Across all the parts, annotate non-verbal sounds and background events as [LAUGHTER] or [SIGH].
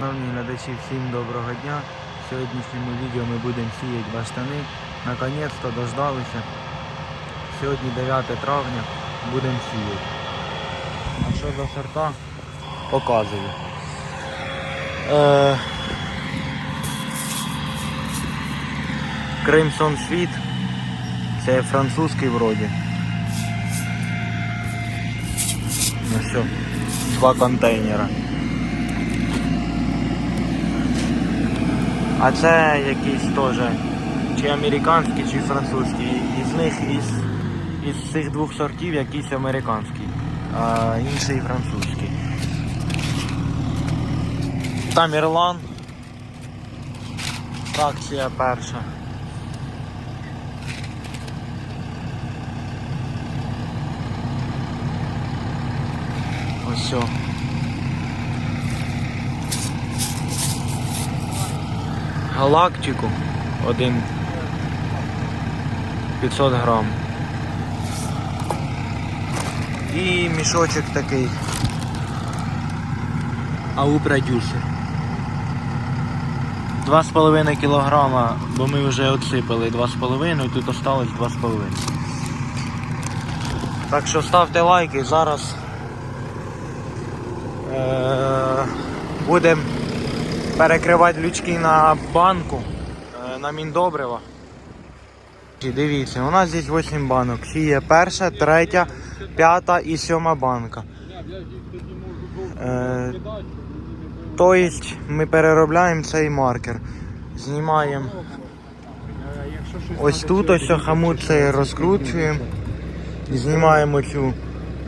Шановні глядачі, всім доброго дня. В сьогоднішньому відео ми будемо сіяти баштани. Наконець-то дождалися. Сьогодні 9 травня будемо сіяти. А що за сорта? Показую. Е... Кримсон Світ. Це французький вроді. Ну все, два контейнера. А це якийсь теж чи американський, чи французький. Із них із, із цих двох сортів якийсь американський, а інший французький. Там Ірлан. Фракція перша. Ось. о. Галактику один 500 грам. І мішочок такий. АУ продюсер. 2,5 кілограма, бо ми вже отсипали 2,5 і тут осталось 2,5. Так що ставте лайки, зараз е- будемо перекривати лючки на банку, е, на міндобрива. Дивіться, у нас здесь 8 банок. Сіє перша, третя, п'ята і сьома банка. Е, Тобто ми переробляємо цей маркер. Знімаємо ось тут ось хамут цей розкручуємо. Знімаємо цю,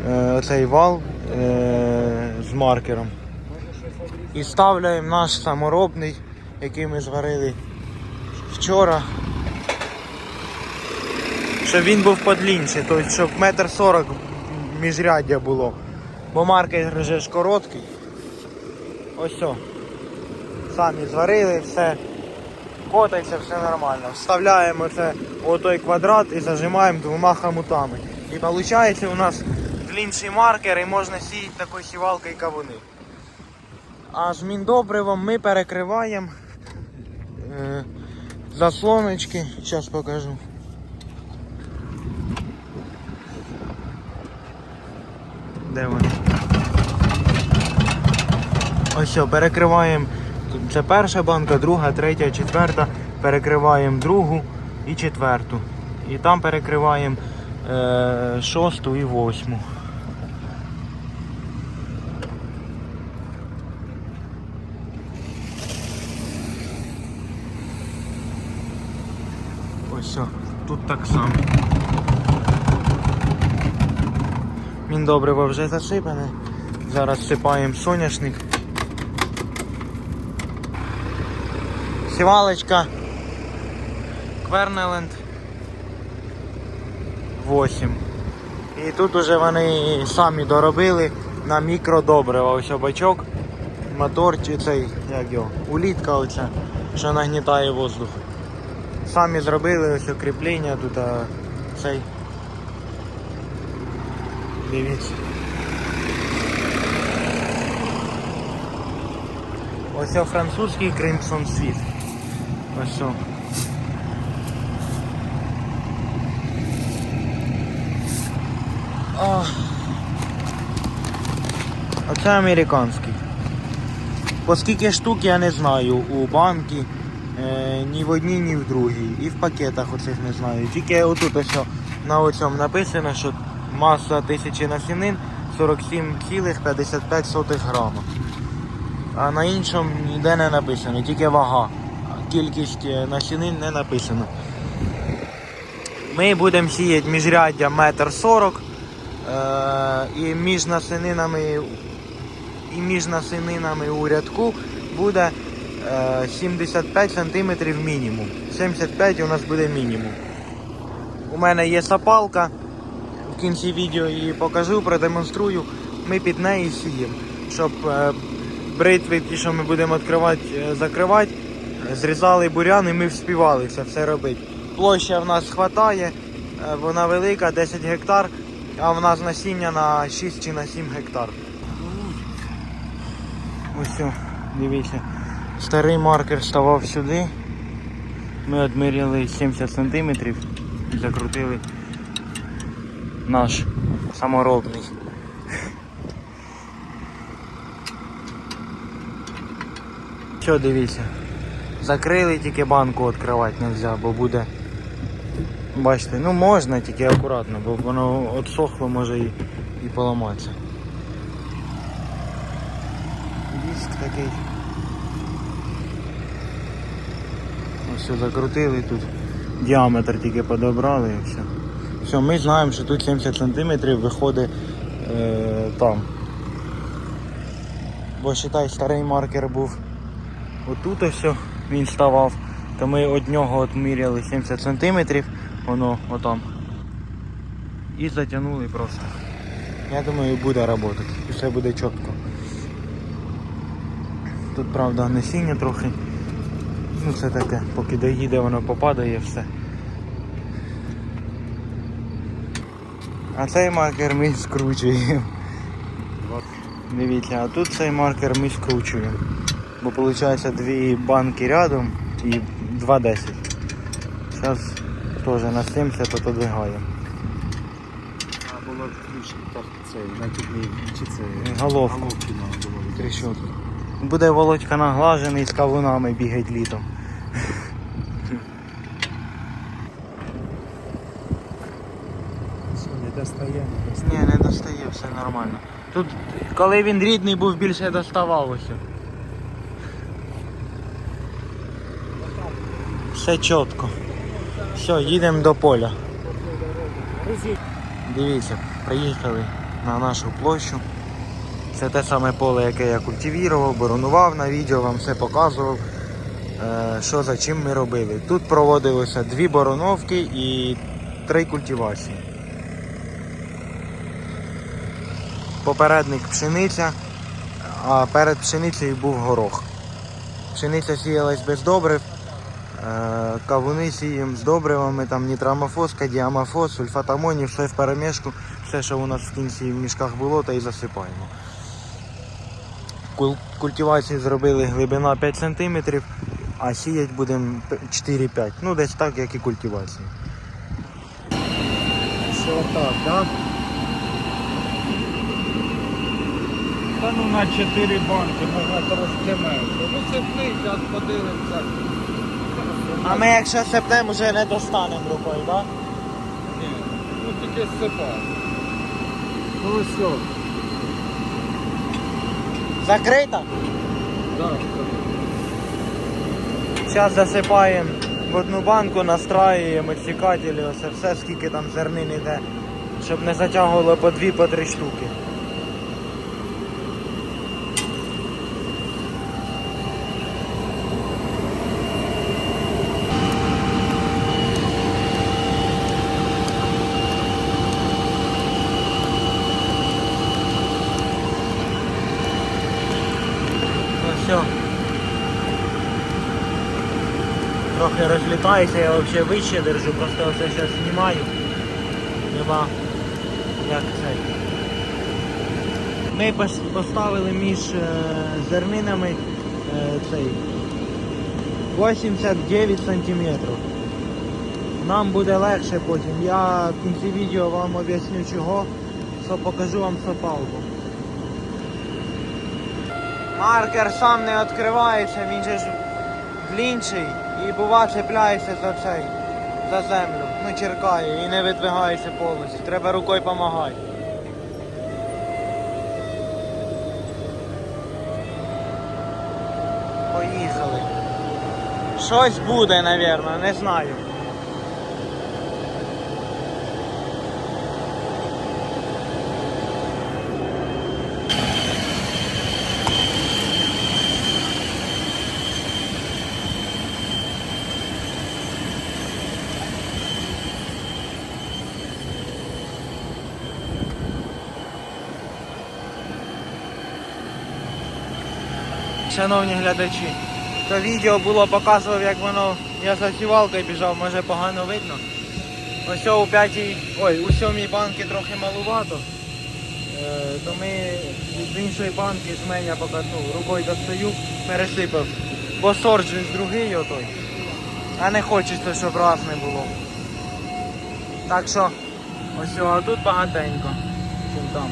е, цей вал з маркером. І ставляємо наш саморобний, який ми зварили вчора. Щоб він був подлінший, тобто щоб метр сорок міжряддя було. Бо маркер вже ж короткий. Ось все. Самі зварили, все котається, все нормально. Вставляємо це у той квадрат і зажимаємо двома хомутами. І виходить у нас длінший маркер і можна сіяти такою сівалкою кавуни. А з міндобривом ми перекриваємо е, заслоночки. Зараз покажу. Де вони? Ось все, перекриваємо. Це перша банка, друга, третя, четверта. Перекриваємо другу і четверту. І там перекриваємо е, шосту і восьму. Ось все, тут так само. Міндобриво вже засипане. Зараз сипаємо соняшник. Сівалочка Квернеленд 8. І тут уже вони самі доробили на мікродобрива. Ось бачок, мотор чи цей, як його, улітка оця, що нагнітає воздух. Самі зробили ось кріплення тут а, цей. Дивіться. Ось французький Crimson Світ. Ось. О. Оце американський. По скільки штук я не знаю у банки, е, ні в одній, ні в другій. І в пакетах оцих не знаю. Тільки отут ось на оцьому написано, що маса тисячі насінин 47,55 грама. А на іншому ніде не написано, тільки вага. Кількість е, насінин не написано. Ми будемо сіяти міжряддя метр сорок е, і між насінинами і між насінинами у рядку буде 75 см мінімум. 75 у нас буде мінімум. У мене є сапалка. В кінці відео її покажу, продемонструю. Ми під нею сіємо, щоб е, бритви, ті, що ми будемо відкривати, е, закривати, е, зрізали бурян і ми вспівали це все робити. Площа в нас вистачає, е, вона велика, 10 гектар, а в нас насіння на 6 чи на 7 гектар. Ось. Дивіться. Старий маркер ставав сюди. Ми відміряли 70 см і закрутили наш саморобний. Що дивіться? Закрили тільки банку відкривати не можна, бо буде. Бачите, ну можна тільки акуратно, бо воно відсохло може і, і поламатися. Диск такий. Все закрутили тут. Діаметр тільки подобрали і все. Все, ми знаємо, що тут 70 см виходить е, там. Бо считай, старий маркер був отут ось він ставав, то ми від нього відміряли 70 см, воно отам. І затягнули просто. Я думаю, буде працювати. Все буде чітко. Тут правда насіння трохи. Ну це таке, поки доїде воно попадає все. А цей маркер ми скручуємо. Дивіться, а тут цей маркер ми скручуємо. Бо виходить дві банки рядом і 2,10. Зараз теж на 70 отодвигаємо. А було так це, накидний, чи це Головку. головки було. Трещотку. Буде володька наглажений з кавунами бігать літом. Все, не достає, не достає. Ні, не достає, все нормально. Тут, коли він рідний був, більше доставалося. Все чітко. Все, їдемо до поля. Дивіться, приїхали на нашу площу. Це те саме поле, яке я культивував, боронував на відео, вам все показував, е, що за чим ми робили. Тут проводилося дві бороновки і три культивації. Попередник пшениця, а перед пшеницею був горох. Пшениця сіялась без добрив, е, кавуни сіємо з добривами, там нітрамофос, кадіамофос, сульфатамонів, все в перемішку, все, що у нас в кінці в мішках було, та і засипаємо. Кул- Культивацію зробили глибина 5 см, а сіять будемо 4-5. Ну десь так, як і культивацію. Все так, да? Та ну на 4 банки, можна трошки менше. Ну це зараз подивимося. А ми якщо септем вже не достанемо рукою, так? Ні, ну тільки сипати. Ну все, Закрита? Да, Зараз засипаємо в одну банку, настраюємо цікателі, оце все, скільки там зернин йде, щоб не затягувало по дві, по три штуки. Ну все. Розлітається, я взагалі вище держу, просто оце зараз знімаю. Нема як це. Ми поставили між е, зернинами е, цей 89 сантиметрів. Нам буде легше потім. Я в кінці відео вам об'ясню чого, що покажу вам сопалку. Маркер сам не відкривається, він же ж длінший бува цепляється за цей, за землю. Ну черкає і не видвигається повністю. Треба рукою допомагати. Поїхали. Щось буде, мабуть, не знаю. Шановні глядачі, то відео було показував, як воно я за сівалкою біжав, може погано видно. Ось у п'ятій, ой, у сьомій банки трохи малувато. Е, то ми з іншої банки жменя поки ну, рукою достаю, пересипав. Бо сорт же ж другий отой. А не хочеться, щоб раз не було. Так що ось а тут багатенько, чим там.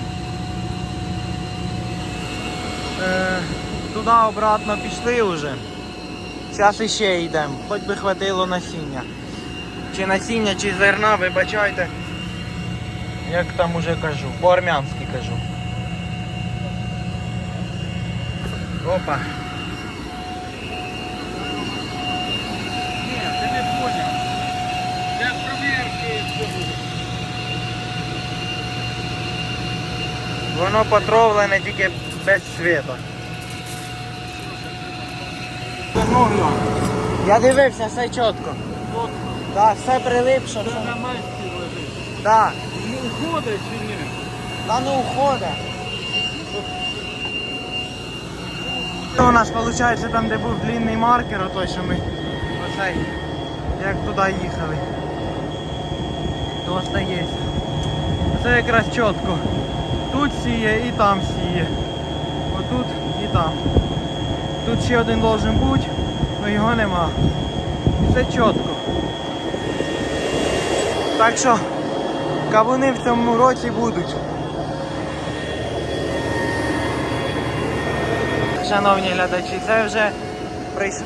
Е, туди обратно пішли вже. Зараз іще йдемо, хоч би хватило насіння. Чи насіння, чи зерна, вибачайте. Як там уже кажу, по-армянськи кажу. Опа. Ні, ти не поняв. Для провірки. Воно потровлене тільки без світу. Глянь. Я дивився, все чітко. От Так, все прилипше. це Все... на месті лежить. Так, Ну уходить чи ні? та ну уходить. То у нас виходить там, де був длинний маркер, отой, що ми оцей, як туди їхали. То остається. Це якраз чітко. Тут сіє і там сіє. Отут і там. Тут ще один должен бути, його нема. Все чітко. Так що кавуни в цьому році будуть. Шановні глядачі, це вже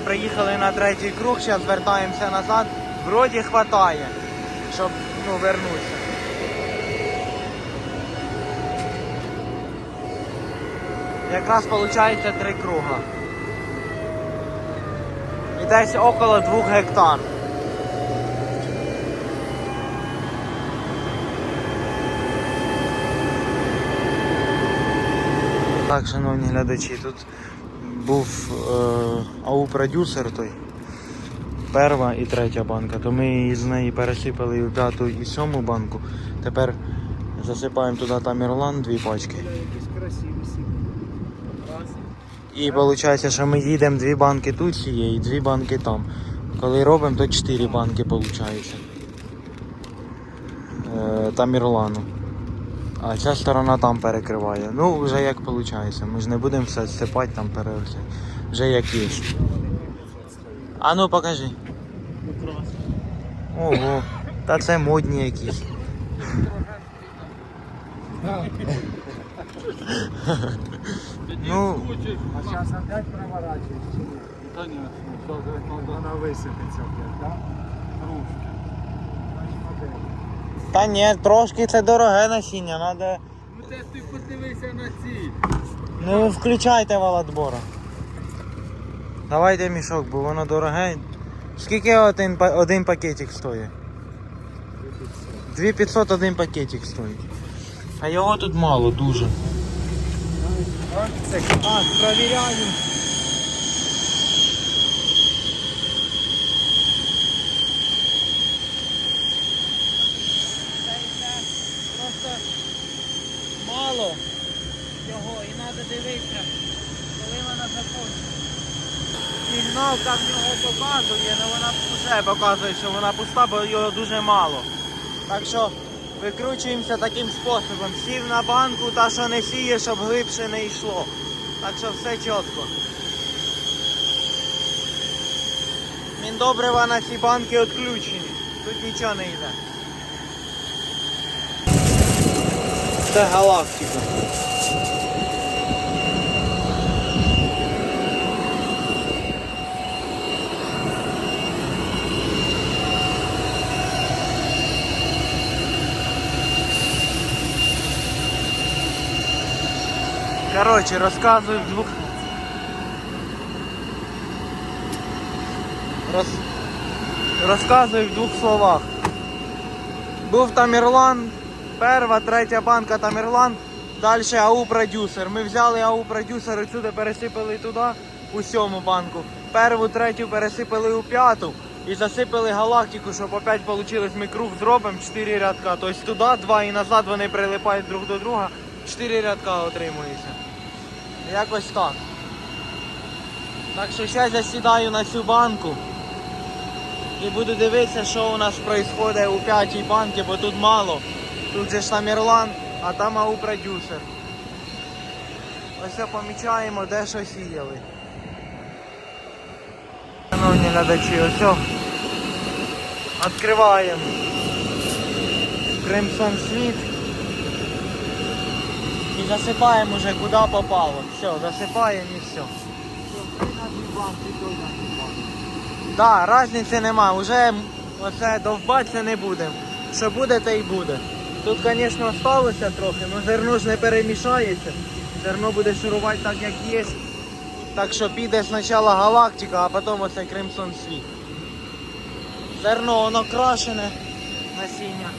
приїхали на третій круг, зараз вертаємося назад. Вроді хватає, щоб ну, вернутися. Якраз виходить три круга. Десь около двох гектар. Так, шановні глядачі, тут був е, АУ-продюсер той. Перва і третя банка, то ми з неї пересипали в п'яту і сьому банку. Тепер засипаємо туди Тамерлан дві пачки. Якісь красиві. І виходить, що ми їдемо дві банки тут сіє і дві банки там. Коли робимо, то чотири банки виходить. Е, Тамерлану. А ця сторона там перекриває. Ну, вже як виходить. Ми ж не будемо все сипати там переося. Вже як є. А ну покажи. Ого, та це модні якісь. [LAUGHS] [LAUGHS] Ну, А зараз опять проворачиваешь чи ні? Конечно. То вже вона висипеться опять, так? Трошки. Значить, модель. та ні, трошки це дороге насіння, треба. Ну це ти подивися на ці. Ну включайте валатбора. Давайте мішок, бо воно дороге. Скільки один, па- один пакетик стоїть? 2500 один пакетик стоїть. А його тут мало дуже. Це А, провіряю. Просто мало його і треба дивитися, коли вона закончиться. Сигналка в нього показує, але вона вже показує, що вона пуста, бо його дуже мало. Так що викручуємося таким способом. Сів на банку та що не сіє, щоб глибше не йшло. Так що все чітко. Міндобрива на ці банки відключені. Тут нічого не йде. Це галактика. Короче, розказую в двох. Роз... Розказую в двох словах. Був Тамерлан, перша, третя банка Тамерлан, далі АУ продюсер. Ми взяли АУ продюсер і сюди пересипали туди, у сьому банку. Перву, третю пересипали у п'яту і засипали галактику, щоб опять вийшло, ми круг зробимо 4 рядка. Тобто туди два і назад вони прилипають друг до друга, 4 рядка отримується. Якось так. Так що зараз я сідаю на цю банку і буду дивитися, що у нас відбувається у п'ятій банці, бо тут мало. Тут же ж Тамерлан, а там АУ продюсер. Ось помічаємо, де що сіяли. Шановні глядачі, ось. Відкриваємо Crimson Світ. Засипаємо вже куди попало. Все, засипаємо і все. Так, різниці нема, вже оце довбатися не будемо. Що буде, те й буде. Тут, звісно, сталося трохи, але зерно ж не перемішається. Зерно буде шурувати так, як є. Так що піде спочатку галактика, а потім оцей Кримсон світ. Зерно воно крашене насіння.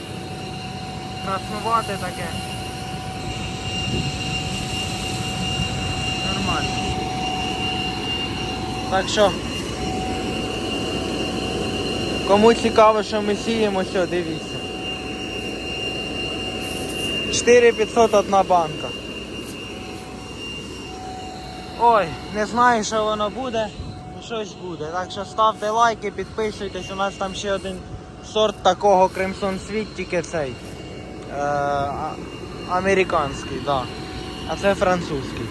Краснувате таке. Нормально. Так що. Кому цікаво, що ми сіємо, все, дивіться. 4500 одна банка. Ой, не знаю, що воно буде, щось буде. Так що ставте лайки, підписуйтесь, у нас там ще один сорт такого Crimson Sweet, тільки цей. Е, американський. Да. А це французький.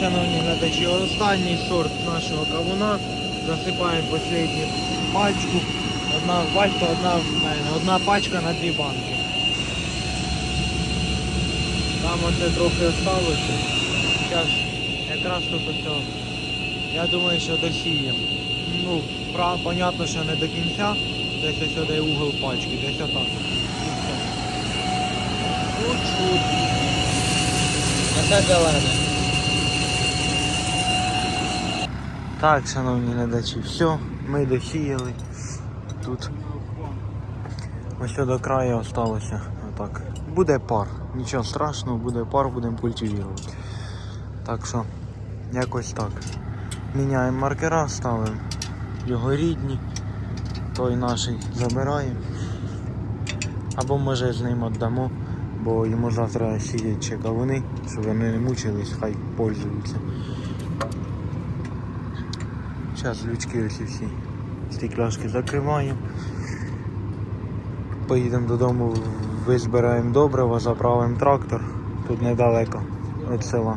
Шановні глядачі, останній сорт нашого кавуна. Засипаємо останню пачку. Одна в батька, одна. Одна пачка на дві банки. Там оце трохи осталося. Зараз якраз тут ось. Я думаю, що досіємо. Ну, пра, понятно, що не до кінця. Десь сюди угол пачки, десь отак. І все. А це зелене. Так, шановні глядачі, все, ми досіяли. Тут ось до краю осталося. Отак. Буде пар. Нічого страшного, буде пар, будемо культивувати. Так що, якось так. Міняємо маркера, ставимо його рідні, той наш забираємо. Або може з ним віддамо, бо йому завтра сіять ще кавуни, щоб вони не мучились, хай пользуються. Зараз лючки ось всі стекляшки закриваємо. Поїдемо додому, визбираємо добриво, заправимо трактор, тут недалеко від села.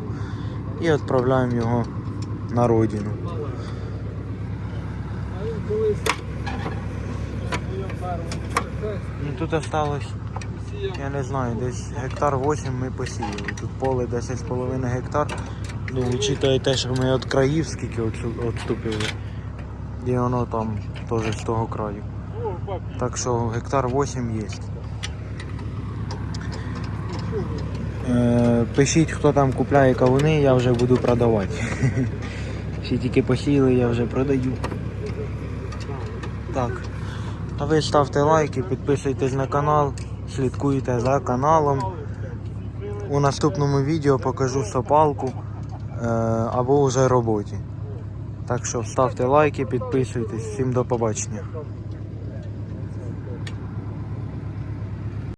І відправляємо його на родину. Ну тут осталось. Я не знаю, десь гектар 8 ми посіяли. Тут поле 10,5 гектар. Ну, учитывая те, що ми від країв скільки відступили. І воно там теж з того краю. Так що гектар 8 є. Пишіть, хто там купляє кавуни, я вже буду продавати. [LAUGHS] Всі тільки посіяли, я вже продаю. Так. А ви ставте лайки, підписуйтесь на канал, слідкуйте за каналом. У наступному відео покажу сопалку е, або вже роботі. Так що ставте лайки, підписуйтесь. Всім до побачення.